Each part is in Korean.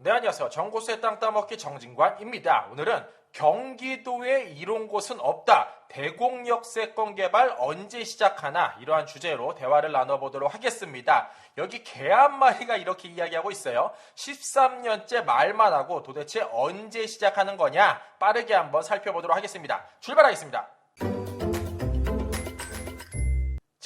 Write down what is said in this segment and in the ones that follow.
네, 안녕하세요. 정고수의 땅 따먹기 정진관입니다. 오늘은 경기도에 이런 곳은 없다. 대공역세권 개발 언제 시작하나? 이러한 주제로 대화를 나눠보도록 하겠습니다. 여기 개 한 마리가 이렇게 이야기하고 있어요. 13년째 말만 하고 도대체 언제 시작하는 거냐? 빠르게 한번 살펴보도록 하겠습니다. 출발하겠습니다.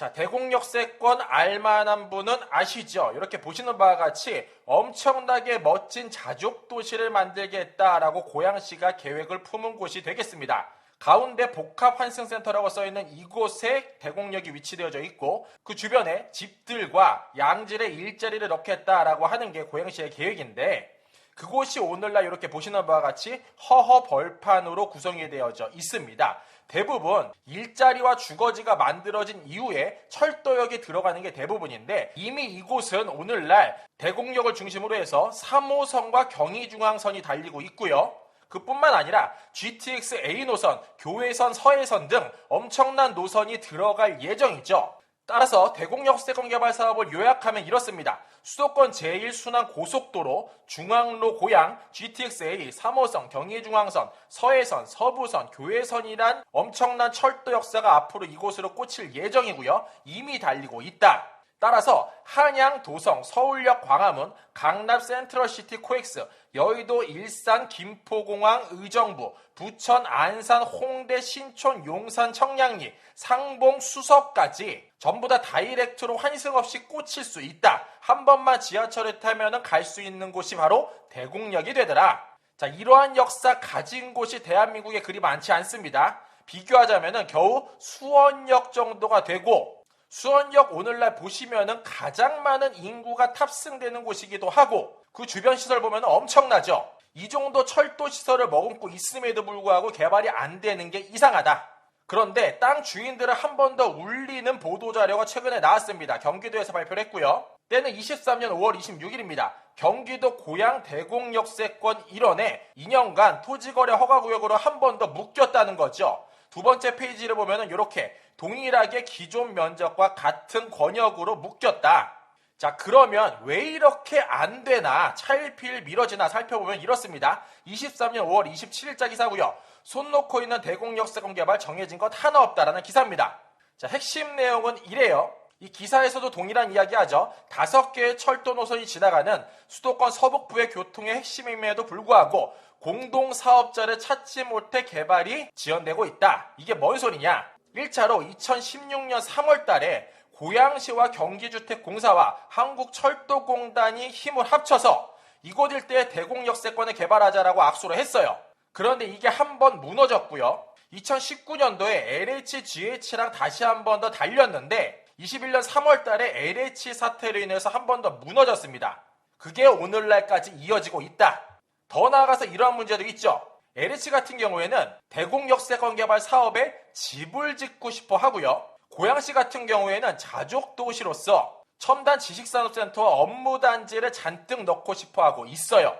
자, 대공역세권 알만한 분은 아시죠? 이렇게 보시는 바와 같이 엄청나게 멋진 자족 도시를 만들겠다라고 고양시가 계획을 품은 곳이 되겠습니다. 가운데 복합 환승센터라고 써있는 이곳에 대공역이 위치되어져 있고 그 주변에 집들과 양질의 일자리를 넣겠다라고 하는 게 고양시의 계획인데 그곳이 오늘날 이렇게 보시는 바와 같이 허허 벌판으로 구성이 되어져 있습니다. 대부분 일자리와 주거지가 만들어진 이후에 철도역이 들어가는 게 대부분인데 이미 이곳은 오늘날 대공역을 중심으로 해서 3호선과 경의중앙선이 달리고 있고요. 그뿐만 아니라 GTX A 노선, 교외선, 서해선 등 엄청난 노선이 들어갈 예정이죠. 따라서 대공역세권 개발 사업을 요약하면 이렇습니다. 수도권 제1순환 고속도로, 중앙로 고양, GTX-A, 3호선, 경의중앙선, 서해선, 서부선, 교외선이란 엄청난 철도 역사가 앞으로 이곳으로 꽂힐 예정이고요. 이미 달리고 있다. 따라서 한양, 도성, 서울역, 광화문, 강남 센트럴시티 코엑스, 여의도, 일산, 김포공항, 의정부, 부천, 안산, 홍대, 신촌, 용산, 청량리, 상봉, 수서까지 전부 다 다이렉트로 환승 없이 꽂힐 수 있다. 한 번만 지하철을 타면 갈 수 있는 곳이 바로 대공역이 되더라. 자, 이러한 역사 가진 곳이 대한민국에 그리 많지 않습니다. 비교하자면 겨우 수원역 정도가 되고 수원역 오늘날 보시면은 가장 많은 인구가 탑승되는 곳이기도 하고 그 주변 시설 보면 엄청나죠. 이 정도 철도 시설을 머금고 있음에도 불구하고 개발이 안 되는 게 이상하다. 그런데 땅 주인들을 한 번 더 울리는 보도 자료가 최근에 나왔습니다. 경기도에서 발표를 했고요. 때는 23년 5월 26일입니다. 경기도 고양 대공역세권 1원에 2년간 토지거래 허가구역으로 한 번 더 묶였다는 거죠. 두 번째 페이지를 보면은 이렇게 동일하게 기존 면적과 같은 권역으로 묶였다. 자, 그러면 왜 이렇게 안 되나 차일피일 미뤄지나 살펴보면 이렇습니다. 23년 5월 27일자 기사고요. 손 놓고 있는 대공역세권 개발 정해진 것 하나 없다라는 기사입니다. 자, 핵심 내용은 이래요. 이 기사에서도 동일한 이야기 하죠. 다섯 개의 철도 노선이 지나가는 수도권 서북부의 교통의 핵심임에도 불구하고 공동 사업자를 찾지 못해 개발이 지연되고 있다. 이게 뭔 소리냐? 1차로 2016년 3월 달에 고양시와 경기주택공사와 한국철도공단이 힘을 합쳐서 이곳 일대에 대공역세권을 개발하자라고 악수를 했어요. 그런데 이게 한 번 무너졌고요. 2019년도에 LHGH랑 다시 한 번 더 달렸는데 21년 3월 달에 LH 사태로 인해서 한 번 더 무너졌습니다. 그게 오늘날까지 이어지고 있다. 더 나아가서 이러한 문제도 있죠. LH 같은 경우에는 대공역세권 개발 사업에 집을 짓고 싶어 하고요. 고양시 같은 경우에는 자족 도시로서 첨단 지식산업센터와 업무 단지를 잔뜩 넣고 싶어 하고 있어요.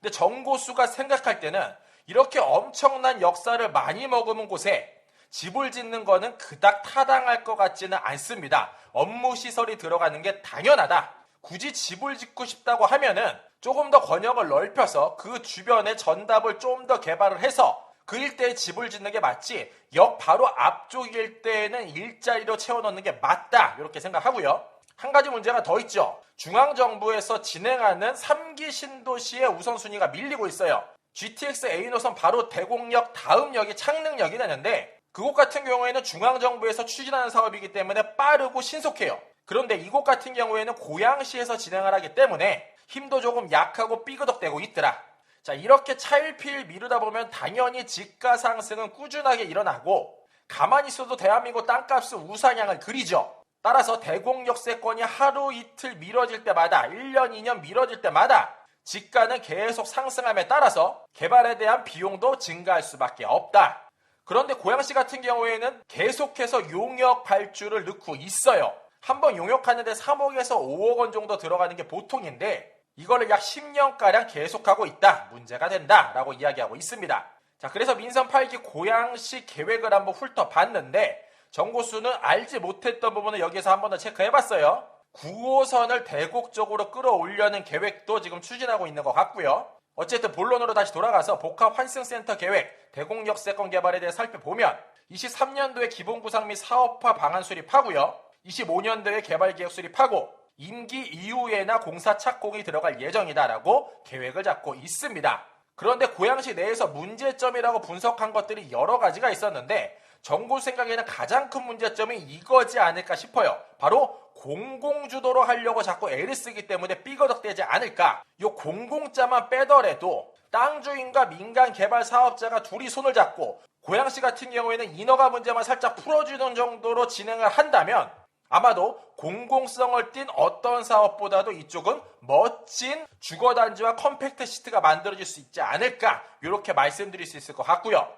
근데 정고수가 생각할 때는 이렇게 엄청난 역사를 많이 머금은 곳에 집을 짓는 거는 그닥 타당할 것 같지는 않습니다. 업무 시설이 들어가는 게 당연하다. 굳이 집을 짓고 싶다고 하면은 조금 더 권역을 넓혀서 그 주변에 전답을 좀 더 개발을 해서 그 일대에 집을 짓는 게 맞지 역 바로 앞쪽 일대에는 일자리로 채워넣는 게 맞다 이렇게 생각하고요. 한 가지 문제가 더 있죠. 중앙정부에서 진행하는 3기 신도시의 우선순위가 밀리고 있어요. GTX A 노선 바로 대공역 다음 역이 창릉역이 되는데 그곳 같은 경우에는 중앙정부에서 추진하는 사업이기 때문에 빠르고 신속해요. 그런데 이곳 같은 경우에는 고양시에서 진행을 하기 때문에 힘도 조금 약하고 삐그덕대고 있더라. 자, 이렇게 차일피일 미루다 보면 당연히 집가 상승은 꾸준하게 일어나고 가만히 있어도 대한민국 땅값은 우상향을 그리죠. 따라서 대공역세권이 하루 이틀 미뤄질 때마다 1년, 2년 미뤄질 때마다 집가는 계속 상승함에 따라서 개발에 대한 비용도 증가할 수밖에 없다. 그런데 고양시 같은 경우에는 계속해서 용역 발주를 넣고 있어요. 한번 용역하는데 3억에서 5억 원 정도 들어가는 게 보통인데 이거를 약 10년가량 계속하고 있다. 문제가 된다. 라고 이야기하고 있습니다. 자, 그래서 민선 8기 고양시 계획을 한번 훑어봤는데 정고수는 알지 못했던 부분을 여기서 한번 더 체크해봤어요. 9호선을 대곡적으로 끌어올려는 계획도 지금 추진하고 있는 것 같고요. 어쨌든 본론으로 다시 돌아가서 복합 환승센터 계획, 대곡역세권 개발에 대해 살펴보면 23년도에 기본구상 및 사업화 방안 수립하고요. 25년도에 개발 계획 수립하고 임기 이후에나 공사 착공이 들어갈 예정이다라고 계획을 잡고 있습니다. 그런데 고양시 내에서 문제점이라고 분석한 것들이 여러 가지가 있었는데 정부 생각에는 가장 큰 문제점이 이거지 않을까 싶어요. 바로 공공주도로 하려고 자꾸 애를 쓰기 때문에 삐거덕대지 않을까. 이 공공자만 빼더라도 땅 주인과 민간 개발 사업자가 둘이 손을 잡고 고양시 같은 경우에는 인허가 문제만 살짝 풀어주는 정도로 진행을 한다면 아마도 공공성을 띤 어떤 사업보다도 이쪽은 멋진 주거단지와 컴팩트 시트가 만들어질 수 있지 않을까 이렇게 말씀드릴 수 있을 것 같고요.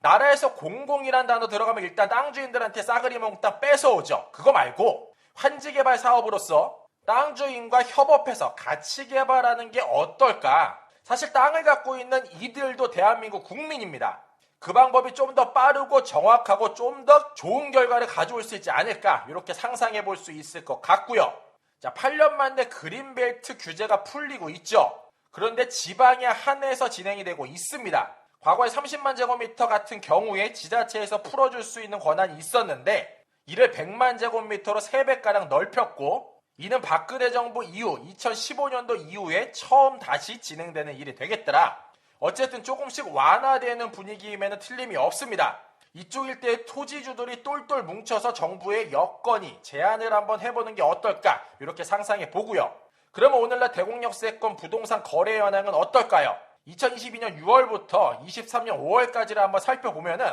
나라에서 공공이란 단어 들어가면 일단 땅 주인들한테 싸그리 몽땅 뺏어오죠. 그거 말고 환지 개발 사업으로서 땅 주인과 협업해서 같이 개발하는 게 어떨까? 사실 땅을 갖고 있는 이들도 대한민국 국민입니다. 그 방법이 좀 더 빠르고 정확하고 좀 더 좋은 결과를 가져올 수 있지 않을까 이렇게 상상해 볼 수 있을 것 같고요. 자, 8년 만에 그린벨트 규제가 풀리고 있죠. 그런데 지방에 한해서 진행이 되고 있습니다. 과거에 30만 제곱미터 같은 경우에 지자체에서 풀어줄 수 있는 권한이 있었는데 이를 100만 제곱미터로 3배가량 넓혔고 이는 박근혜 정부 이후 2015년도 이후에 처음 다시 진행되는 일이 되겠더라. 어쨌든 조금씩 완화되는 분위기임에는 틀림이 없습니다. 이쪽 일대의 토지주들이 똘똘 뭉쳐서 정부의 여건이 제안을 한번 해보는 게 어떨까 이렇게 상상해 보고요. 그러면 오늘날 대공역세권 부동산 거래 현황은 어떨까요? 2022년 6월부터 23년 5월까지를 한번 살펴보면은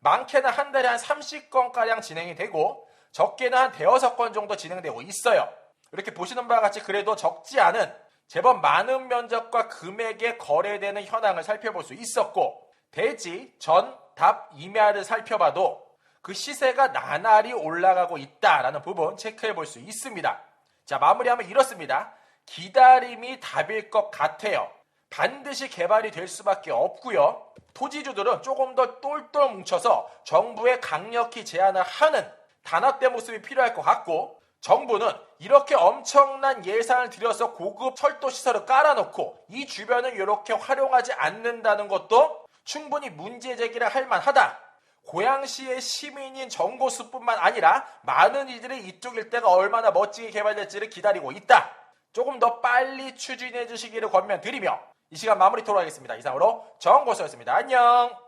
많게는 한 달에 한 30건가량 진행이 되고 적게는 한 대여섯 건 정도 진행되고 있어요. 이렇게 보시는 바와 같이 그래도 적지 않은 제법 많은 면적과 금액에 거래되는 현황을 살펴볼 수 있었고 대지, 전, 답, 임야를 살펴봐도 그 시세가 나날이 올라가고 있다라는 부분 체크해 볼 수 있습니다. 자, 마무리하면 이렇습니다. 기다림이 답일 것 같아요. 반드시 개발이 될 수밖에 없고요. 토지주들은 조금 더 똘똘 뭉쳐서 정부에 강력히 제안을 하는 단합된 모습이 필요할 것 같고 정부는 이렇게 엄청난 예산을 들여서 고급 철도 시설을 깔아놓고 이 주변을 이렇게 활용하지 않는다는 것도 충분히 문제 제기를 할 만하다. 고양시의 시민인 정고수뿐만 아니라 많은 이들이 이쪽 일대가 얼마나 멋지게 개발될지를 기다리고 있다. 조금 더 빨리 추진해 주시기를 권면드리며 이 시간 마무리 토록 하겠습니다. 이상으로 정고수였습니다. 안녕!